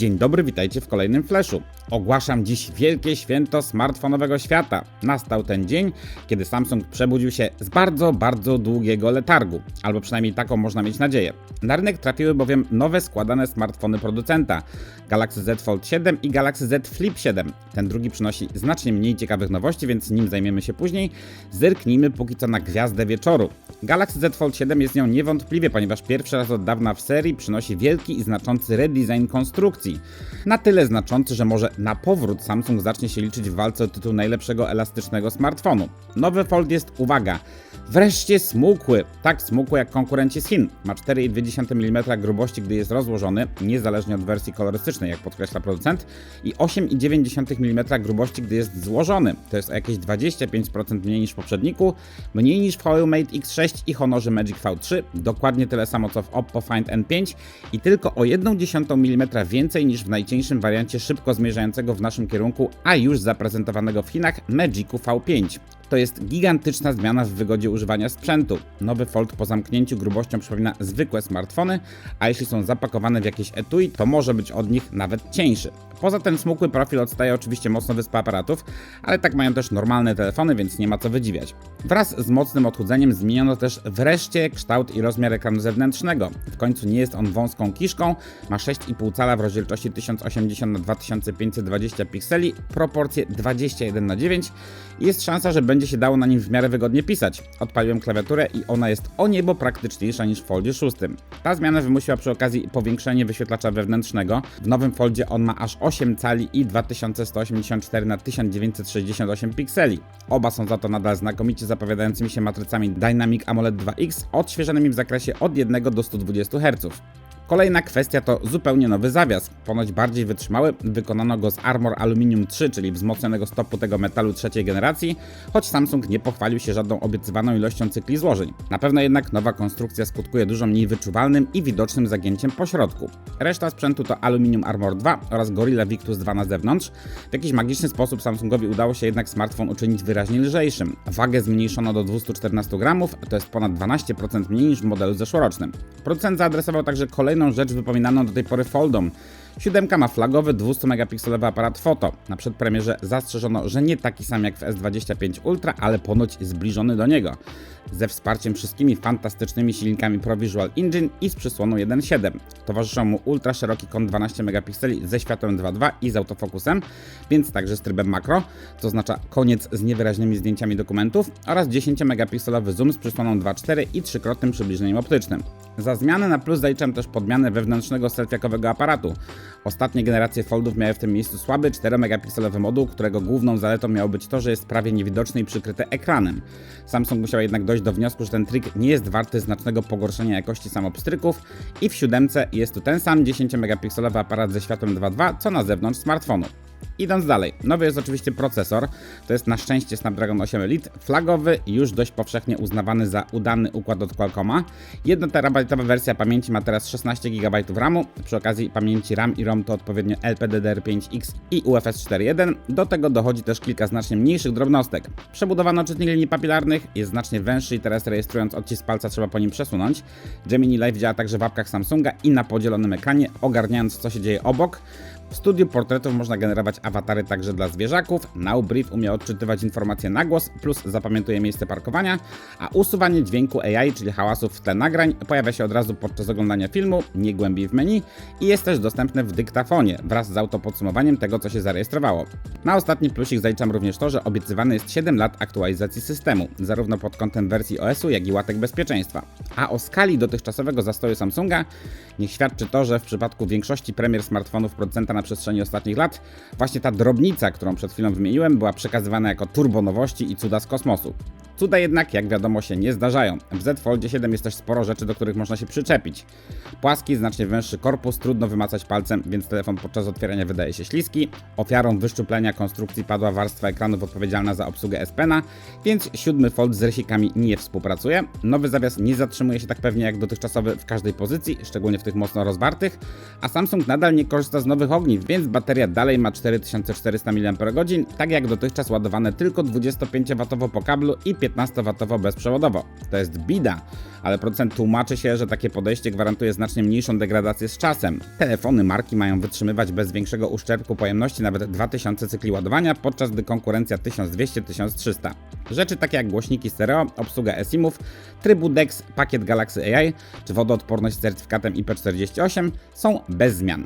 Dzień dobry, witajcie w kolejnym Flashu. Ogłaszam dziś wielkie święto smartfonowego świata. Nastał ten dzień, kiedy Samsung przebudził się z bardzo, bardzo długiego letargu, albo przynajmniej taką można mieć nadzieję. Na rynek trafiły bowiem nowe składane smartfony producenta Galaxy Z Fold 7 i Galaxy Z Flip 7. Ten drugi przynosi znacznie mniej ciekawych nowości, więc nim zajmiemy się później, zerknijmy póki co na gwiazdę wieczoru. Galaxy Z Fold 7 jest nią niewątpliwie, ponieważ pierwszy raz od dawna w serii przynosi wielki i znaczący redesign konstrukcji. Na tyle znaczący, że może na powrót Samsung zacznie się liczyć w walce o tytuł najlepszego elastycznego smartfonu. Nowy Fold jest, uwaga, wreszcie smukły. Tak smukły jak konkurenci z Chin. Ma 4,2 mm grubości, gdy jest rozłożony, niezależnie od wersji kolorystycznej, jak podkreśla producent, i 8,9 mm grubości, gdy jest złożony. To jest o jakieś 25% mniej niż w poprzedniku, mniej niż w Huawei Mate X6 i Honorze Magic V3, dokładnie tyle samo co w Oppo Find N5 i tylko o 1,1 mm więcej niż w najcieńszym wariancie szybko zmierzającego w naszym kierunku, a już zaprezentowanego w Chinach Magicu V5. To jest gigantyczna zmiana w wygodzie używania sprzętu. Nowy Fold po zamknięciu grubością przypomina zwykłe smartfony, a jeśli są zapakowane w jakieś etui, to może być od nich nawet cieńszy. Poza ten smukły profil odstaje oczywiście mocno wyspa aparatów, ale tak mają też normalne telefony, więc nie ma co wydziwiać. Wraz z mocnym odchudzeniem zmieniono też wreszcie kształt i rozmiar ekranu zewnętrznego. W końcu nie jest on wąską kiszką, ma 6,5 cala w rozdzielczości 1080 x 2520 pikseli, proporcje 21 na 9 i jest szansa, że będzie się dało na nim w miarę wygodnie pisać. Odpaliłem klawiaturę i ona jest o niebo praktyczniejsza niż w Foldzie 6. Ta zmiana wymusiła przy okazji powiększenie wyświetlacza wewnętrznego. W nowym Foldzie on ma aż 8 cali i 2184 na 1968 pikseli. Oba są za to nadal znakomicie zapowiadającymi się matrycami Dynamic AMOLED 2X, odświeżonymi w zakresie od 1 do 120 Hz. Kolejna kwestia to zupełnie nowy zawias. Ponoć bardziej wytrzymały, wykonano go z Armor Aluminium 3, czyli wzmocnionego stopu tego metalu trzeciej generacji, choć Samsung nie pochwalił się żadną obiecywaną ilością cykli złożeń. Na pewno jednak nowa konstrukcja skutkuje dużo mniej wyczuwalnym i widocznym zagięciem po środku. Reszta sprzętu to Aluminium Armor 2 oraz Gorilla Victus 2 na zewnątrz. W jakiś magiczny sposób Samsungowi udało się jednak smartfon uczynić wyraźnie lżejszym. Wagę zmniejszono do 214 gramów, to jest ponad 12% mniej niż w modelu zeszłorocznym. Producent zaadresował także kolejną kolejną rzecz wypominaną do tej pory Foldom. Siódemka ma flagowy 200-megapikselowy aparat foto. Na przedpremierze zastrzeżono, że nie taki sam jak w S25 Ultra, ale ponoć zbliżony do niego. Ze wsparciem wszystkimi fantastycznymi silnikami ProVisual Engine i z przysłoną 1.7. Towarzyszą mu ultra szeroki kąt 12 megapikseli ze światłem 2.2 i z autofokusem, więc także z trybem makro, co oznacza koniec z niewyraźnymi zdjęciami dokumentów oraz 10 megapikselowy zoom z przysłoną 2.4 i trzykrotnym przybliżeniem optycznym. Za zmianę na plus zaliczam też podmianę wewnętrznego selfiakowego aparatu. Ostatnie generacje Foldów miały w tym miejscu słaby 4-megapikselowy moduł, którego główną zaletą miało być to, że jest prawie niewidoczny i przykryty ekranem. Samsung musiał jednak dojść do wniosku, że ten trik nie jest warty znacznego pogorszenia jakości samopstryków i w siódemce jest tu ten sam 10-megapikselowy aparat ze światłem 2.2, co na zewnątrz smartfonu. Idąc dalej, nowy jest oczywiście procesor, to jest na szczęście Snapdragon 8 Elite, flagowy już dość powszechnie uznawany za udany układ od Qualcomma. 1 terabajtowa wersja pamięci ma teraz 16 GB RAMu, przy okazji pamięci RAM i ROM to odpowiednio LPDDR5X i UFS 4.1, do tego dochodzi też kilka znacznie mniejszych drobnostek. Przebudowano czytnik linii papilarnych, jest znacznie węższy i teraz rejestrując odcisk palca trzeba po nim przesunąć. Gemini Live działa także w apkach Samsunga i na podzielonym ekranie, ogarniając co się dzieje obok. W studiu portretów można generować awatary także dla zwierzaków. Nowbrief umie odczytywać informacje na głos, plus zapamiętuje miejsce parkowania, a usuwanie dźwięku AI, czyli hałasów w tle nagrań, pojawia się od razu podczas oglądania filmu, nie głębiej w menu i jest też dostępne w dyktafonie wraz z autopodsumowaniem tego, co się zarejestrowało. Na ostatni plusik zaliczam również to, że obiecywane jest 7 lat aktualizacji systemu, zarówno pod kątem wersji OS-u, jak i łatek bezpieczeństwa. A o skali dotychczasowego zastoju Samsunga niech świadczy to, że w przypadku większości premier smartfonów producenta na przestrzeni ostatnich lat, właśnie ta drobnica, którą przed chwilą wymieniłem, była przekazywana jako turbo nowości i cuda z kosmosu. Cuda jednak, jak wiadomo, się nie zdarzają. W Z Foldzie 7 jest też sporo rzeczy, do których można się przyczepić. Płaski, znacznie węższy korpus, trudno wymacać palcem, więc telefon podczas otwierania wydaje się śliski. Ofiarą wyszczuplenia konstrukcji padła warstwa ekranów odpowiedzialna za obsługę S Pena, więc siódmy Fold z rysikami nie współpracuje. Nowy zawias nie zatrzymuje się tak pewnie jak dotychczasowy w każdej pozycji, szczególnie w tych mocno rozwartych, a Samsung nadal nie korzysta z nowych ogniw, więc bateria dalej ma 4400 mAh, tak jak dotychczas ładowane tylko 25W po kablu i 15 15W bezprzewodowo. To jest bida, ale producent tłumaczy się, że takie podejście gwarantuje znacznie mniejszą degradację z czasem. Telefony marki mają wytrzymywać bez większego uszczerbku pojemności nawet 2000 cykli ładowania, podczas gdy konkurencja 1200-1300. Rzeczy takie jak głośniki stereo, obsługa eSIM-ów, trybu DeX, pakiet Galaxy AI czy wodoodporność z certyfikatem IP48 są bez zmian.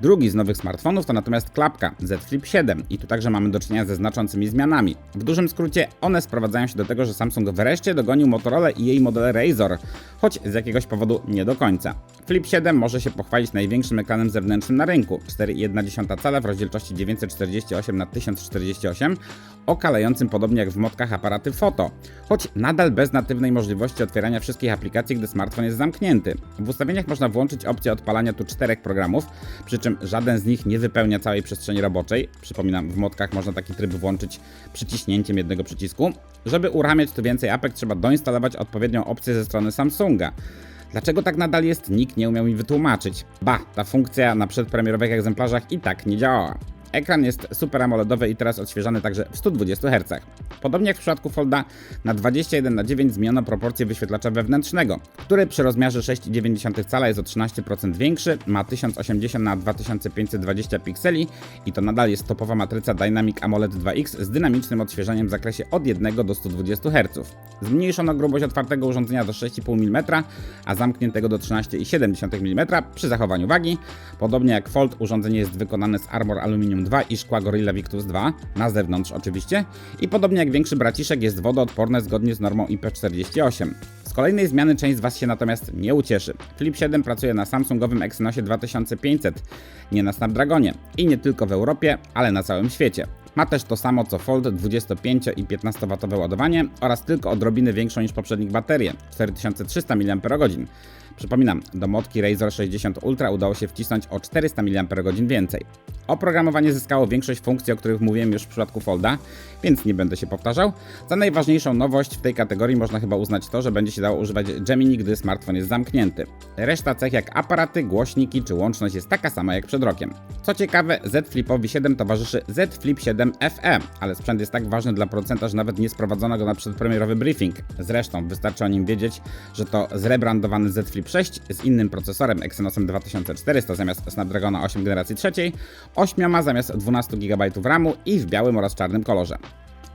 Drugi z nowych smartfonów to natomiast klapka Z Flip 7 i tu także mamy do czynienia ze znaczącymi zmianami. W dużym skrócie one sprowadzają się do tego, że Samsung wreszcie dogonił Motorola i jej modele Razor, choć z jakiegoś powodu nie do końca. Flip 7 może się pochwalić największym ekranem zewnętrznym na rynku 4,1 cala w rozdzielczości 948 na 1048 okalającym podobnie jak w motkach aparaty foto, choć nadal bez natywnej możliwości otwierania wszystkich aplikacji, gdy smartfon jest zamknięty. W ustawieniach można włączyć opcję odpalania tu czterech programów, przy czym żaden z nich nie wypełnia całej przestrzeni roboczej. Przypominam, w motkach można taki tryb włączyć przyciśnięciem jednego przycisku. Żeby uruchamiać tu więcej apek, trzeba doinstalować odpowiednią opcję ze strony Samsunga. Dlaczego tak nadal jest, nikt nie umiał mi wytłumaczyć. Ba, ta funkcja na przedpremierowych egzemplarzach i tak nie działała. Ekran jest super AMOLEDowy i teraz odświeżany także w 120 Hz. Podobnie jak w przypadku Folda, na 21 na 9 zmieniono proporcję wyświetlacza wewnętrznego, który przy rozmiarze 6,9 cala jest o 13% większy, ma 1080 na 2520 pikseli i to nadal jest topowa matryca Dynamic AMOLED 2X z dynamicznym odświeżaniem w zakresie od 1 do 120 Hz. Zmniejszono grubość otwartego urządzenia do 6,5 mm, a zamkniętego do 13,7 mm przy zachowaniu wagi. Podobnie jak Fold, urządzenie jest wykonane z Armor Aluminium 2 i szkła Gorilla Victus 2, na zewnątrz oczywiście, i podobnie jak większy braciszek jest wodoodporne zgodnie z normą IP48. Z kolejnej zmiany część z Was się natomiast nie ucieszy. Flip 7 pracuje na Samsungowym Exynosie 2500, nie na Snapdragonie i nie tylko w Europie, ale na całym świecie. Ma też to samo co Fold 25 i 15W ładowanie oraz tylko odrobinę większą niż poprzednich baterię 4300 mAh. Przypominam, do motki Razer 60 Ultra udało się wcisnąć o 400 mAh więcej. Oprogramowanie zyskało większość funkcji, o których mówiłem już w przypadku Folda, więc nie będę się powtarzał. Za najważniejszą nowość w tej kategorii można chyba uznać to, że będzie się dało używać Gemini, gdy smartfon jest zamknięty. Reszta cech jak aparaty, głośniki czy łączność jest taka sama jak przed rokiem. Co ciekawe, Z Flipowi 7 towarzyszy Z Flip 7 FE, ale sprzęt jest tak ważny dla producenta, że nawet nie sprowadzono go na przedpremierowy briefing. Zresztą wystarczy o nim wiedzieć, że to zrebrandowany Z Flip 6 z innym procesorem Exynosem 2400 zamiast Snapdragona 8 generacji trzeciej, 8 zamiast 12 GB RAMu i w białym oraz czarnym kolorze.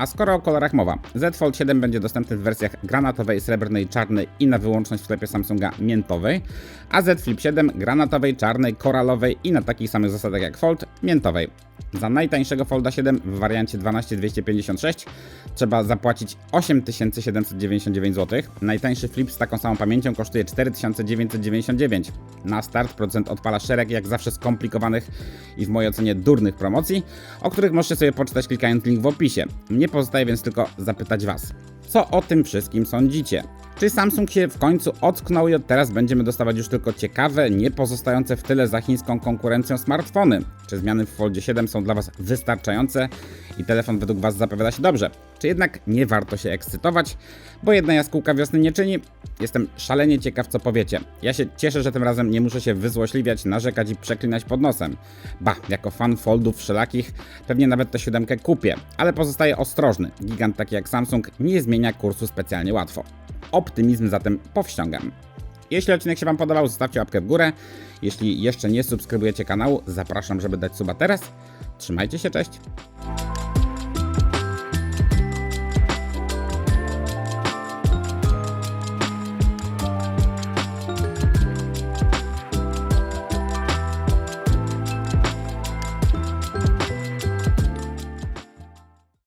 A skoro o kolorach mowa, Z Fold 7 będzie dostępny w wersjach granatowej, srebrnej, czarnej i na wyłączność w sklepie Samsunga miętowej, a Z Flip 7 granatowej, czarnej, koralowej i na takich samych zasadach jak Fold miętowej. Za najtańszego Folda 7 w wariancie 12256 trzeba zapłacić 8799 zł. Najtańszy Flip z taką samą pamięcią kosztuje 4999. Na start procent odpala szereg jak zawsze skomplikowanych i w mojej ocenie durnych promocji, o których możecie sobie poczytać klikając link w opisie. Nie pozostaje więc tylko zapytać Was. Co o tym wszystkim sądzicie? Czy Samsung się w końcu ocknął i od teraz będziemy dostawać już tylko ciekawe, nie pozostające w tyle za chińską konkurencją smartfony? Czy zmiany w Foldzie 7 są dla Was wystarczające i telefon według Was zapowiada się dobrze? Czy jednak nie warto się ekscytować, bo jedna jaskółka wiosny nie czyni? Jestem szalenie ciekaw, co powiecie. Ja się cieszę, że tym razem nie muszę się wyzłośliwiać, narzekać i przeklinać pod nosem. Ba, jako fan Foldów wszelakich pewnie nawet tę siódemkę kupię, ale pozostaję ostrożny. Gigant taki jak Samsung nie zmienia kursu specjalnie łatwo. Optymizm zatem powściągam. Jeśli odcinek się Wam podobał, zostawcie łapkę w górę. Jeśli jeszcze nie subskrybujecie kanału, zapraszam, żeby dać suba teraz. Trzymajcie się, cześć!